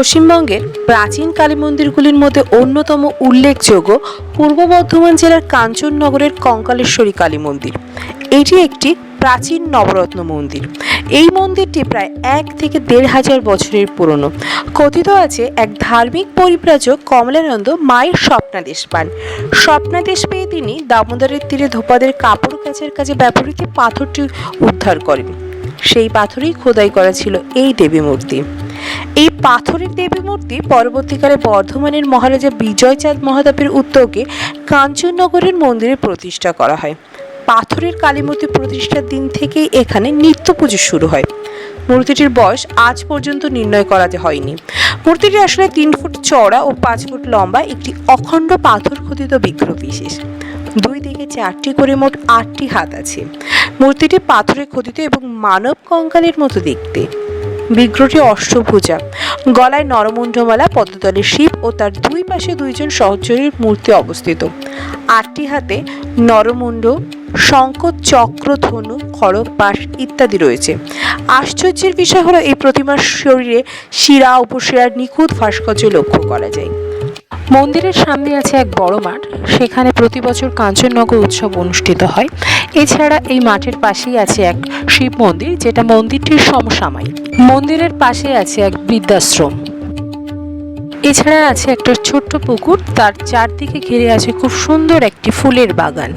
পশ্চিমবঙ্গের প্রাচীন কালী মন্দিরগুলির মধ্যে অন্যতম উল্লেখযোগ্য পূর্ব বর্ধমান জেলার কাঞ্চননগরের কঙ্কালেশ্বরী কালী মন্দির। এটি একটি প্রাচীন নবরত্ন মন্দির। এই মন্দিরটি প্রায় এক থেকে দেড় হাজার বছরের পুরনো। কথিত আছে এক ধার্মিক পরিব্রাজক কমলানন্দ মায়ের স্বপ্নাদেশ পান। স্বপ্নাদেশ পেয়ে তিনি দামোদরের তীরে ধোপাদের কাপড় কাচের কাজে ব্যবহৃত পাথরটি উদ্ধার করেন। সেই পাথরেই খোদাই করা ছিল এই দেবী মূর্তি এই পাথরের দেবী মূর্তি পরবর্তীকালে বর্ধমানের মহারাজা বিজয়চাঁদ মহাতাপের উদ্যোগে কাঞ্চননগরের মন্দিরে প্রতিষ্ঠা করা হয়। পাথরের কালী মূর্তি প্রতিষ্ঠার দিন থেকেই এখানে নিত্য পুজো শুরু হয়। মূর্তিটির বয়স আজ পর্যন্ত নির্ণয় করাতে হয়নি। মূর্তিটি আসলে তিন ফুট চওড়া ও পাঁচ ফুট লম্বা, একটি অখণ্ড পাথর খোদিত বিগ্রহ বিশেষ। দুই দিকে চারটি করে মোট আটটি হাত আছে। মূর্তিটি পাথরে খোদিত এবং মানব কঙ্কালের মতো দেখতে। বিগ্রহটি অষ্টভুজা গলায় নরমুণ্ডমালা পদ্মতলে শিব ও তার দুই পাশে দুইজন সহচরীর মূর্তি অবস্থিত। আটটি হাতে নরমুণ্ড শঙ্খ চক্র, ধনু, খড়গ পাশ ইত্যাদি রয়েছে। আশ্চর্যের বিষয় হলো, এই প্রতিমার শরীরে শিরা, উপশিরার নিখুঁত ভাস্কর্য লক্ষ্য করা যায়। মন্দিরের সামনে আছে এক বড় মাঠ। সেখানে প্রতি বছর কাঞ্চননগর উৎসব অনুষ্ঠিত হয়। এছাড়া এই মাঠের পাশেই আছে এক শিব মন্দির, যেটা মন্দিরটির সমসাময়িক। মন্দিরের পাশে আছে এক বৃদ্ধাশ্রম। এছাড়া আছে একটা ছোট্ট পুকুর, তার চারদিকে ঘিরে আছে খুব সুন্দর একটি ফুলের বাগান।